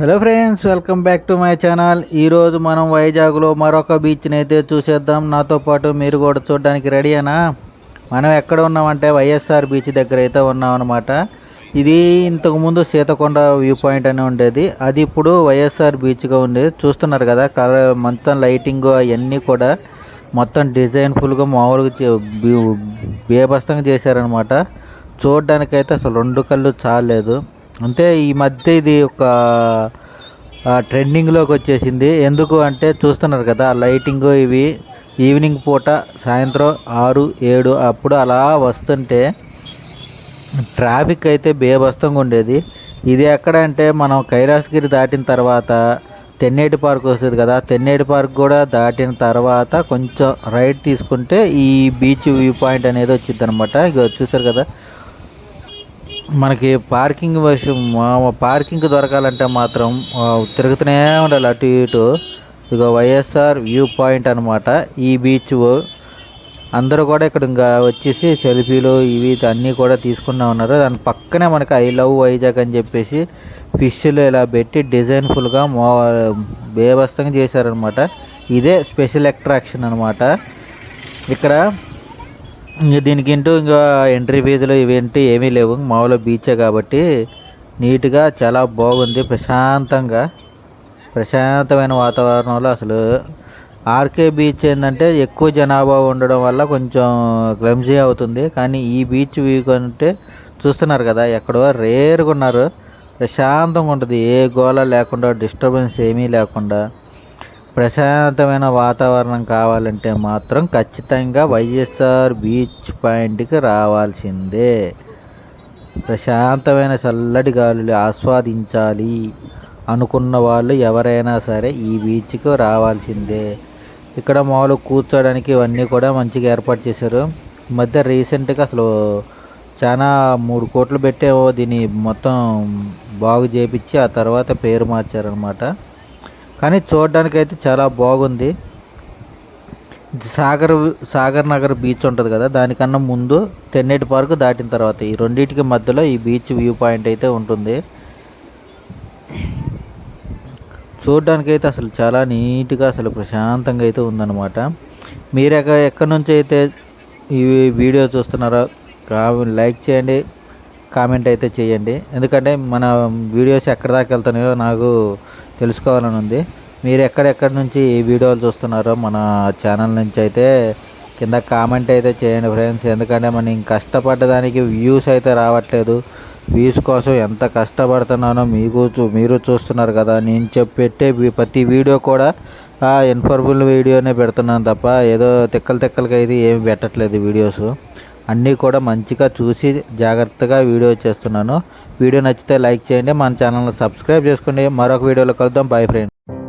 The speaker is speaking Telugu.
Hello friends welcome back to my channel. ఈరోజు మనం వైజాగ్లో మరొక బీచ్ని అయితే చూసేద్దాం. నాతో పాటు మీరు కూడా చూడడానికి రెడీనా మనం ఎక్కడ ఉన్నామంటే వైఎస్ఆర్ బీచ్ దగ్గర అయితే ఉన్నాం అనమాట ఇది ఇంతకుముందు సీతకొండ వ్యూ పాయింట్ అని ఉండేది. అది ఇప్పుడు వైఎస్ఆర్ బీచ్గా ఉండేది చూస్తున్నారు కదా కలర్ మొత్తం లైటింగ్ అవన్నీ కూడా మొత్తం డిజైన్ఫుల్గా మామూలుగా చే- చేశారనమాట చూడడానికైతే అసలు రెండు కళ్ళు చాలేదు అంతే ఈ మధ్య ఇది ఒక ట్రెండింగ్లోకి వచ్చేసింది. ఎందుకు అంటే చూస్తున్నారు కదా లైటింగ్ ఇవి ఈవినింగ్ పూట సాయంత్రం ఆరు ఏడు అప్పుడు అలా వస్తుంటే ట్రాఫిక్ అయితే బేబస్తంగా ఉండేది. ఇది ఎక్కడ అంటే మనం కైలాసగిరి దాటిన తర్వాత తెన్నేటి పార్క్ వస్తుంది కదా తెన్నేటి పార్క్ కూడా దాటిన తర్వాత కొంచెం రైట్ తీసుకుంటే ఈ బీచ్ వ్యూ పాయింట్ అనేది వచ్చింది అనమాట ఇక చూసారు కదా మనకి పార్కింగ్ విషయం పార్కింగ్ దొరకాలంటే మాత్రం తిరుగుతూనే ఉండాలి అటు ఇటు. ఇక వైఎస్ఆర్ వ్యూ పాయింట్ అనమాట ఈ బీచ్ అందరూ కూడా ఇక్కడ ఇంకా వచ్చేసి సెల్ఫీలు ఇవి అన్నీ కూడా తీసుకున్నా ఉన్నారు దాని పక్కనే మనకి ఐ లవ్ వైజాగ్ అని చెప్పేసి ఫిష్లు ఇలా పెట్టి డిజైన్ఫుల్గా మో బేభస్తంగా చేశారనమాట ఇదే స్పెషల్ అట్రాక్షన్ అనమాట ఇక్కడ ఇంక దీనికి ఇంటూ ఇంకా ఎంట్రీ ఫీజులు ఇవేంటి ఏమీ లేవు. మామూలు బీచే కాబట్టి నీట్గా చాలా బాగుంది. ప్రశాంతంగా ప్రశాంతమైన వాతావరణంలో అసలు ఆర్కే బీచ్ ఏంటంటే ఎక్కువ జనాభా ఉండడం వల్ల కొంచెం క్లమ్జీ అవుతుంది. కానీ ఈ బీచ్ వ్యూ కంటే చూస్తున్నారు కదా ఎక్కడో రేరుగా ఉన్నారు. ప్రశాంతంగా ఉంటుంది. ఏ గోళ లేకుండా డిస్టర్బెన్స్ ఏమీ లేకుండా. ప్రశాంతమైన వాతావరణం కావాలంటే మాత్రం ఖచ్చితంగా వైఎస్ఆర్ బీచ్ పాయింట్కి రావాల్సిందే. ప్రశాంతమైన చల్లటి గాలులు ఆస్వాదించాలి అనుకున్న వాళ్ళు ఎవరైనా సరే ఈ బీచ్కి రావాల్సిందే. ఇక్కడ మామూలు కూర్చోడానికి ఇవన్నీ కూడా మంచిగా ఏర్పాటు చేశారు. ఈ మధ్య రీసెంట్గా అసలు చాలా మూడు కోట్లు పెట్టేవో దీన్ని మొత్తం బాగు చేపించి ఆ తర్వాత పేరు మార్చారనమాట కానీ చూడడానికి అయితే చాలా బాగుంది. సాగర్ సాగర్ నగర్ బీచ్ ఉంటుంది కదా దానికన్నా ముందు తెన్నేటి పార్క్ దాటిన తర్వాత ఈ రెండింటికి మధ్యలో ఈ బీచ్ వ్యూ పాయింట్ అయితే ఉంటుంది. చూడడానికి అయితే అసలు చాలా నీట్గా అసలు ప్రశాంతంగా అయితే ఉందన్నమాట. మీరు ఎక్కడి నుంచి అయితే ఈ వీడియో చూస్తున్నారో లైక్ చేయండి కామెంట్ అయితే చేయండి. ఎందుకంటే మన వీడియోస్ ఎక్కడి దాకా వెళ్తున్నాయో నాకు తెలుసుకోవాలని ఉంది. మీరు ఎక్కడెక్కడి నుంచి ఈ వీడియోలు చూస్తున్నారో మన ఛానల్ నుంచి అయితే కింద కామెంట్ అయితే చేయండి ఫ్రెండ్స్. ఎందుకంటే మనం కష్టపడ్డదానికి వ్యూస్ అయితే రావట్లేదు. వ్యూస్ కోసం ఎంత కష్టపడుతున్నానో మీకు చూ మీరు చూస్తున్నారు కదా. నేను చెప్పి పెట్టే ప్రతి వీడియో కూడా ఇన్ఫర్బుల్ వీడియోనే పెడుతున్నాను తప్ప ఏదో తిక్కలు తిక్కలకి అయితే ఏమి పెట్టట్లేదు వీడియోస్. అన్నీ కూడా మంచిగా చూసి జాగ్రత్తగా వీడియో చేస్తున్నాను. వీడియో నచ్చితే లైక్ చేయండి మన ఛానల్ని సబ్స్క్రైబ్ చేసుకోండి. మరొక వీడియోలో కలుద్దాం. Boy friend